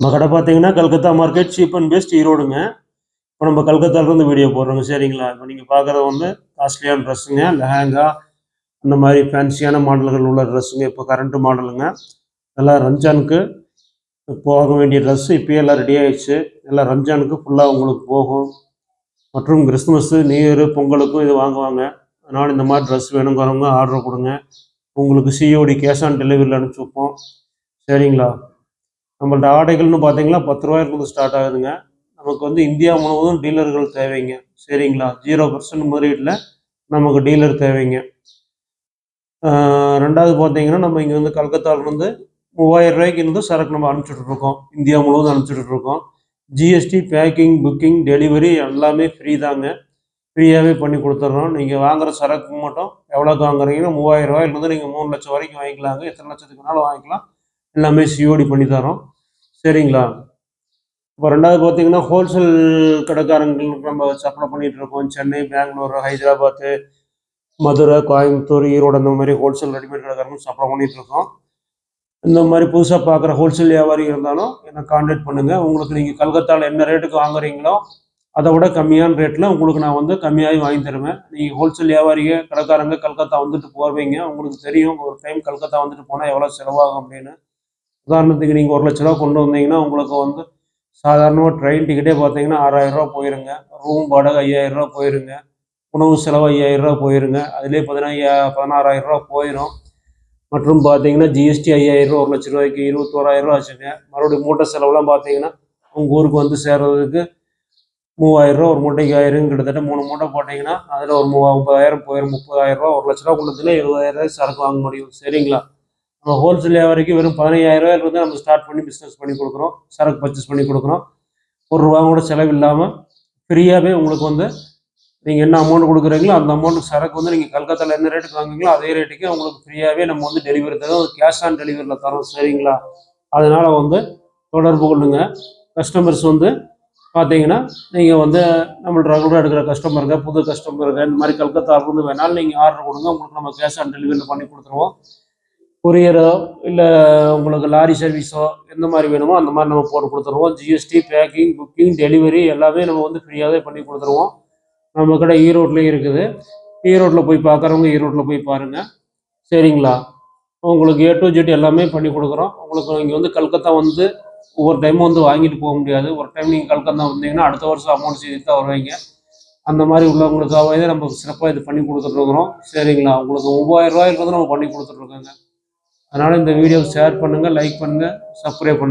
நம்ம கடை பார்த்தீங்கன்னா Calcutta market cheap and best ஈரோடுங்க. இப்போ நம்ம கல்கத்தாலேருந்து வீடியோ போடுறோங்க சரிங்களா? இப்போ நீங்கள் பார்க்குறது வந்து காஸ்ட்லியான ட்ரெஸ்ஸுங்க லெஹாங்கா அந்த மாதிரி ஃபேன்சியான மாடல்கள் உள்ள ட்ரெஸ்ஸுங்க இப்போ கரண்ட்டு மாடலுங்க எல்லாம் ரம்ஜானுக்கு போக வேண்டிய ட்ரெஸ்ஸு இப்போயே எல்லாம் ரெடி ஆயிடுச்சு. எல்லாம் ரம்ஜானுக்கு ஃபுல்லாக உங்களுக்கு போகும். மற்றும் கிறிஸ்துமஸ்ஸு நியூ இயரு பொங்கலுக்கும் இது வாங்குவாங்க. அதனால் இந்த மாதிரி ட்ரெஸ் வேணுங்கிறவங்க ஆர்டர் கொடுங்க. உங்களுக்கு சிஓடி கேஷ் ஆன் டெலிவரியில் அனுப்பிச்சி வைப்போம். சரிங்களா? நம்மள்ட்ட ஆடைகள்னு பார்த்தீங்கன்னா பத்து ரூபாயிலிருந்து ஸ்டார்ட் ஆகுதுங்க. நமக்கு வந்து இந்தியா முழுவதும் டீலர்கள் தேவைங்க. சரிங்களா? ஜீரோ பர்சன்ட் முதலீட்டில் நமக்கு டீலர் தேவைங்க. ரெண்டாவது பார்த்தீங்கன்னா நம்ம இங்கே வந்து கல்கத்தாவிலேருந்து மூவாயிரம் ரூபாய்க்கு இருந்து சரக்கு நம்ம அனுப்பிச்சுட்ருக்கோம் இந்தியா முழுவதும் அனுப்பிச்சுட்ருக்கோம் ஜிஎஸ்டி பேக்கிங் புக்கிங் டெலிவரி எல்லாமே ஃப்ரீ தாங்க. ஃப்ரீயாகவே பண்ணி கொடுத்துட்றோம் நீங்கள் வாங்குற சரக்கு மட்டும் எவ்வளோக்கு வாங்குறீங்கன்னா மூவாயிரம் ரூபாயிலிருந்து நீங்கள் மூணு லட்சம் வரைக்கும் வாங்கிக்கலாங்க. எத்தனை லட்சத்துக்கு வேணாலும் வாங்கிக்கலாம். எல்லாமே சிஓடி பண்ணி தரோம். சரிங்களா? இப்போ ரெண்டாவது பார்த்தீங்கன்னா ஹோல்சேல் கடைக்காரங்களுக்கு நம்ம சப்ளை பண்ணிட்டு இருக்கோம். சென்னை பெங்களூர் ஹைதராபாத்து மதுரை கோயம்புத்தூர் ஈரோடு அந்த மாதிரி ஹோல்சேல் ரெடிமேட் கடைக்காரங்க சப்ளை பண்ணிட்டு இருக்கோம். இந்த மாதிரி புதுசாக பார்க்குற ஹோல்சேல் வியாபாரி இருந்தாலும் என்னை காண்டாக்ட் பண்ணுங்கள் உங்களுக்கு நீங்கள் கல்கத்தாவில் என்ன ரேட்டுக்கு வாங்குறீங்களோ அதை விட கம்மியான ரேட்டில் உங்களுக்கு நான் வந்து கம்மியாகி வாங்கி தருவேன். நீங்கள் ஹோல்சேல் வியாபாரிங்க கடைக்காரங்க கல்கத்தா வந்துட்டு போவீங்க. உங்களுக்கு தெரியும் ஒரு டைம் கல்கத்தா வந்துட்டு போனால் எவ்வளோ செலவாகும் அப்படின்னு. உதாரணத்துக்கு நீங்கள் ஒரு லட்ச ரூபா கொண்டு வந்தீங்கன்னா உங்களுக்கு வந்து சாதாரணமாக ட்ரெயின் டிக்கெட்டே பார்த்தீங்கன்னா ஆறாயிரம் ரூபா போயிருங்க. ரூம் வாடகை ஐயாயிரம் ரூபா போயிருங்க. உணவு செலவு ஐயாயிரம் போயிருங்க. அதிலே பார்த்தீங்கன்னா பதினாறாயிரம் ரூபா போயிடும் மற்றும் பார்த்தீங்கன்னா ஜிஎஸ்டி ஐயாயிரம் ஒரு லட்ச ரூபாய்க்கு இருபத்தோராயிரரூவா ஆச்சுங்க மறுபடியும் மூட்டை செலவுலாம் பார்த்தீங்கன்னா உங்கள் ஊருக்கு வந்து சேர்றதுக்கு மூவாயிரரூவா ஒரு மூட்டைக்கு ஆயிரம் கிட்டத்தட்ட மூணு மூட்டை போட்டிங்கன்னா அதில் ஒரு மூவா முப்பதாயிரம் போயிடும் முப்பதாயிரரூவா ஒரு லட்ச ரூபா கொண்டதுல இருபதாயிரம் ரூபாய் சரக்கு வாங்க முடியும். சரிங்களா? ஹோல்சேல் வியாபாரிக்கு வெறும் பதினையாயிரம் ரூபாயில நம்ம ஸ்டார்ட் பண்ணி பிஸ்னஸ் பண்ணி கொடுக்குறோம். சரக்கு பர்ச்சேஸ் பண்ணி கொடுக்குறோம். ஒரு ரூபா கூட செலவு இல்லாமல் ஃப்ரீயாகவே உங்களுக்கு வந்து நீங்கள் என்ன அமௌண்ட் கொடுக்குறீங்களோ அந்த அமௌண்ட் சரக்கு வந்து நீங்கள் கல்கத்தாவில் என்ன ரேட்டுக்கு வாங்குறீங்களோ அதே ரேட்டுக்கு உங்களுக்கு ஃப்ரீயாகவே நம்ம வந்து டெலிவரி தரோம். கேஷ் ஆன் டெலிவரியில் தரோம். சரிங்களா? அதனால் வந்து தொடர்பு கொள்ளுங்க. கஸ்டமர்ஸ் வந்து பார்த்தீங்கன்னா நீங்கள் வந்து நம்ம ரெகுலராக எடுக்கிற கஸ்டமருங்க புது கஸ்டமருங்க இந்த மாதிரி கல்கத்தாவிலேருந்து வேணாலும் நீங்கள் ஆர்டர் கொடுங்க. உங்களுக்கு நம்ம கேஷ் ஆன் டெலிவரியில் பண்ணி கொடுத்துருவோம். கொரியரோ இல்லை உங்களுக்கு லாரி சர்வீஸோ எந்த மாதிரி வேணுமோ அந்த மாதிரி நம்ம போட்டு கொடுத்துருவோம். ஜிஎஸ்டி பேக்கிங் புக்கிங் டெலிவரி எல்லாமே நம்ம வந்து ஃப்ரீயாகவே பண்ணி கொடுத்துருவோம். நம்ம கடை ஈரோட்லேயும் இருக்குது. ஈரோட்டில் போய் பார்க்குறவங்க ஈரோட்டில் போய் பாருங்கள் சரிங்களா? உங்களுக்கு ஏ டு ஜெட் எல்லாமே பண்ணி கொடுக்குறோம். உங்களுக்கு இங்கே வந்து கல்கத்தா வந்து ஒவ்வொரு டைமும் வந்து வாங்கிட்டு போக முடியாது. ஒரு டைம் நீங்கள் கல்கத்தா வந்தீங்கன்னா அடுத்த வருஷம் அமௌண்ட் சேர்த்து தான் வருவீங்க. அந்த மாதிரி உள்ளவங்களுக்காகவே நம்ம சிறப்பாக இது பண்ணி கொடுத்துட்ருக்குறோம் சரிங்களா? உங்களுக்கு மூவாயிரம் ரூபாயிலிருந்து நம்ம பண்ணி கொடுத்துட்ருக்கோங்க அதனால் இந்த வீடியோ ஷேர் பண்ணுங்கள் லைக் பண்ணுங்கள் சப்ஸ்கிரைப் பண்ணுங்கள்